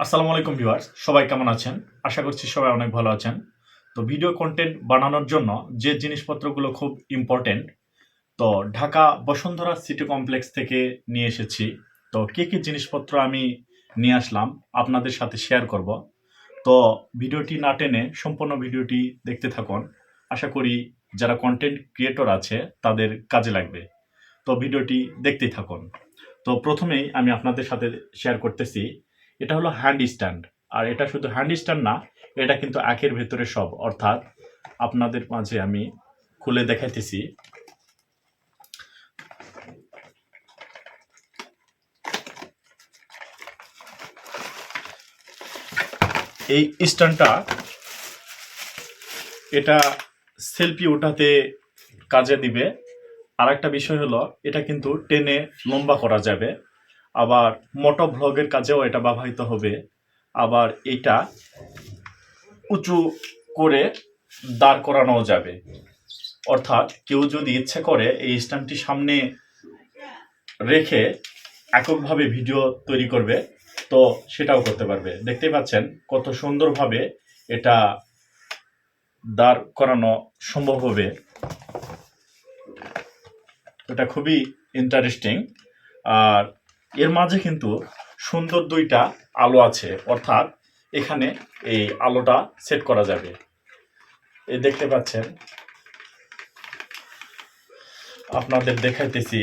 আসসালামু আলাইকুম ভিউয়ার্স, সবাই কেমন আছেন? আশা করছি সবাই অনেক ভালো আছেন। তো ভিডিও কন্টেন্ট বানানোর জন্য যে জিনিসপত্রগুলো খুব ইম্পর্টেন্ট তো ঢাকা বসুন্ধরা সিটি কমপ্লেক্স থেকে নিয়ে এসেছি। তো কি কি জিনিসপত্র আমি নিয়ে আসলাম, আপনাদের সাথে শেয়ার করব। তো ভিডিওটি না টেনে সম্পূর্ণ ভিডিওটি দেখতে থাকুন। আশা করি যারা কন্টেন্ট ক্রিয়েটর আছে, তাদের কাজে লাগবে। তো ভিডিওটি দেখতেই থাকুন। তো প্রথমেই আমি আপনাদের সাথে শেয়ার করতেছি এটা হলো হ্যান্ড স্ট্যান্ড আর এটা শুধু হ্যান্ড স্ট্যান্ড না, এটা কিন্তু আখের ভেতরে সব। অর্থাৎ আপনাদের মাঝে আমি খুলে দেখাইতেছি। এই স্ট্যান্ডটা এটা সেলফি ওঠাতে কাজে দিবে। আর একটা বিষয় হলো, এটা কিন্তু টেনে লম্বা করা যাবে। আবার মোটো ভ্লগের কাজেও এটা ব্যবহৃত হবে। আবার এটা উঁচু করে দাঁড় করানো যাবে। অর্থাৎ কেউ যদি ইচ্ছে করে এই স্ট্যান্ডটি সামনে রেখে এককভাবে ভিডিও তৈরি করবে, তো সেটাও করতে পারবে। দেখতেই পাচ্ছেন কত সুন্দরভাবে এটা দাঁড় করানো সম্ভব হবে। এটা খুবই ইন্টারেস্টিং আর এর মাঝে কিন্তু সুন্দর দুইটা আলো আছে, অর্থাৎ এখানে এই আলোটা সেট করা যাবে। এই দেখতে পাচ্ছেন? আপনাদের দেখাইতেছি।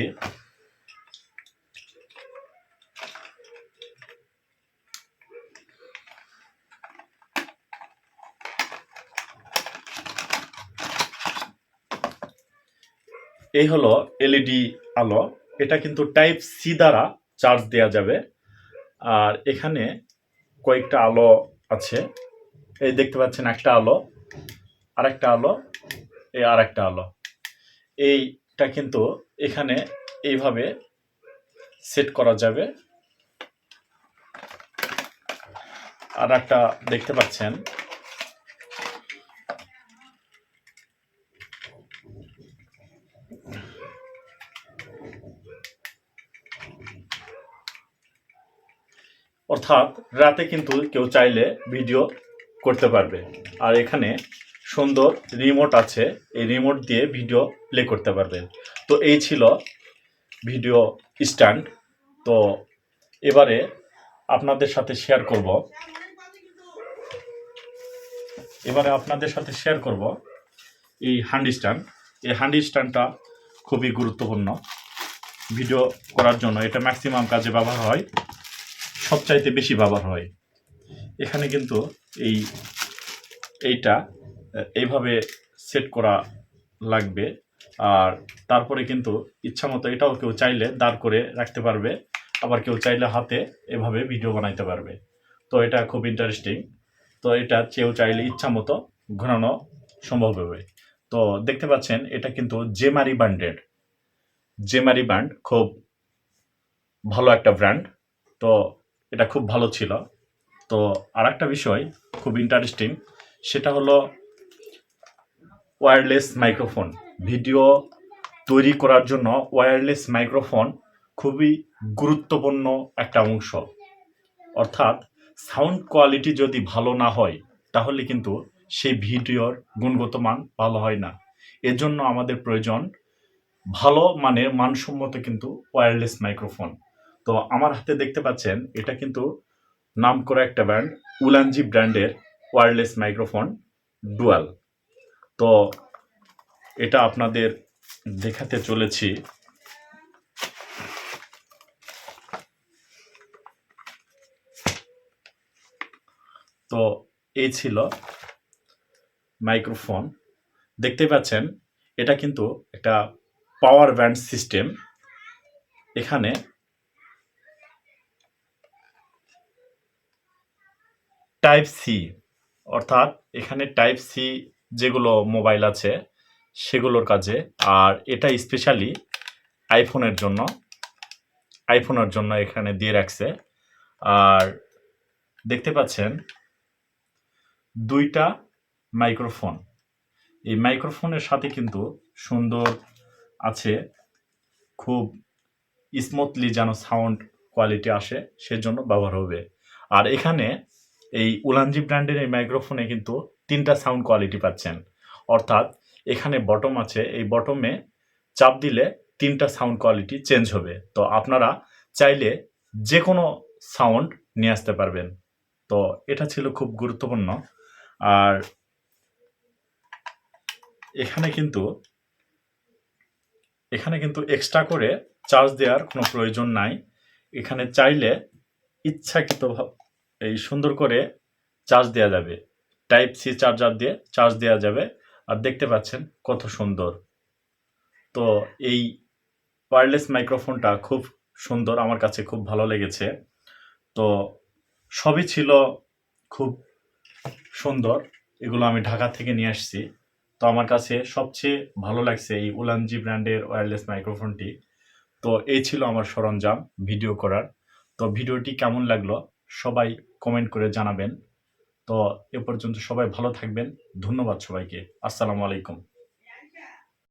এই হলো এলইডি আলো। এটা কিন্তু টাইপ সি দ্বারা চার্জ দেওয়া যাবে। আর এখানে কয়েকটা আলো আছে। এই দেখতে পাচ্ছেন একটা আলো আর একটা আলো, এই আর একটা আলো। এইটা কিন্তু এখানে এইভাবে সেট করা যাবে। আর একটা দেখতে পাচ্ছেন অর্থাৎ রাতে কিন্তু কেউ চাইলে ভিডিও করতে পারবে। আর এখানে সুন্দর রিমোট আছে, এই রিমোট দিয়ে ভিডিও প্লে করতে পারবেন তো এই ছিল ভিডিও স্ট্যান্ড তো এবারে আপনাদের সাথে শেয়ার করব। এবারে আপনাদের সাথে শেয়ার করব এই হ্যান্ড স্ট্যান্ড এই হ্যান্ড স্ট্যান্ডটা খুবই গুরুত্বপূর্ণ। ভিডিও করার জন্য এটা ম্যাক্সিমাম কাজে ব্যবহার হয়। সবচাইতে বেশি ব্যবহার হয়। এখানে কিন্তু এই, এইটা এইভাবে সেট করা লাগবে। আর তারপরে কিন্তু ইচ্ছা মতো এটাও কেউ চাইলে দাঁড় করে রাখতে পারবে। আবার কেউ চাইলে হাতে এভাবে ভিডিও বানাইতে পারবে। তো এটা খুব ইন্টারেস্টিং তো এটা কেউ চাইলে ইচ্ছা মতো ঘোরানো সম্ভব হবে। তো দেখতে পাচ্ছেন, এটা কিন্তু জেমারি ব্র্যান্ডের জেমারি ব্র্যান্ড খুব ভালো একটা ব্র্যান্ড তো এটা খুব ভালো ছিল। তো আর একটা বিষয় খুব ইন্টারেস্টিং সেটা হলো ওয়্যারলেস মাইক্রোফোন ভিডিও তৈরি করার জন্য ওয়্যারলেস মাইক্রোফোন খুবই গুরুত্বপূর্ণ একটা অংশ। অর্থাৎ সাউন্ড কোয়ালিটি যদি ভালো না হয়, তাহলে কিন্তু সেই ভিডিওর গুণগত মান ভালো হয় না। এজন্য আমাদের প্রয়োজন ভালো মানের মানসম্মত কিন্তু ওয়্যারলেস মাইক্রোফোন তো আমার হাতে দেখতে পাচ্ছেন, এটা কিন্তু নাম করা একটা ব্র্যান্ড, উলানজি ব্র্যান্ডের ওয়্যারলেস মাইক্রোফোন ডুয়াল। তো এটা আপনাদের দেখাতে চলেছি। তো এই ছিল মাইক্রোফোন। দেখতে পাচ্ছেন, এটা কিন্তু একটা পাওয়ার ব্যান্ড সিস্টেম। এখানে টাইপ সি অর্থাৎ এখানে টাইপ সি যেগুলো মোবাইল আছে, সেগুলোর কাজে, আর এটা স্পেশালি আইফোনের জন্য আইফোনের জন্য এখানে দিয়ে রাখছে। আর দেখতে পাচ্ছেন, দুইটা মাইক্রোফোন এই মাইক্রোফোনের সাথে কিন্তু সুন্দর আছে, খুব স্মুথলি যেন সাউন্ড কোয়ালিটি আসে, সেজন্য ব্যবহার হবে। আর এখানে এই উলানজি ব্র্যান্ডের এই মাইক্রোফোনে কিন্তু তিনটা সাউন্ড কোয়ালিটি পাচ্ছেন। অর্থাৎ এখানে বটম আছে, এই বটমে চাপ দিলে তিনটা সাউন্ড কোয়ালিটি চেঞ্জ হবে। তো আপনারা চাইলে যে কোনো সাউন্ড নিয়ে আসতে পারবেন। তো এটা ছিল খুব গুরুত্বপূর্ণ। আর এখানে কিন্তু এখানে কিন্তু এক্সট্রা করে চার্জ দেওয়ার কোনো প্রয়োজন নাই। এখানে চাইলে ইচ্ছাকৃত এই সুন্দর করে চার্জ দেওয়া যাবে। টাইপ সি চার্জার দিয়ে চার্জ দেওয়া যাবে। আর দেখতে পাচ্ছেন কত সুন্দর। তো এই ওয়্যারলেস মাইক্রোফোনটা খুব সুন্দর, আমার কাছে খুব ভালো লেগেছে। তো সবই ছিল খুব সুন্দর, এগুলো আমি ঢাকা থেকে নিয়ে আসছি। তো আমার কাছে সবচেয়ে ভালো লাগছে এই উলানজি ব্র্যান্ডের ওয়্যারলেস মাইক্রোফোনটি তো এই ছিল আমার সরঞ্জাম ভিডিও করার। তো ভিডিওটি কেমন লাগল সবাই কমেন্ট করে জানাবেন। তো এ পর্যন্ত সবাই ভালো থাকবেন। ধন্যবাদ সবাইকে। আসসালামু আলাইকুম।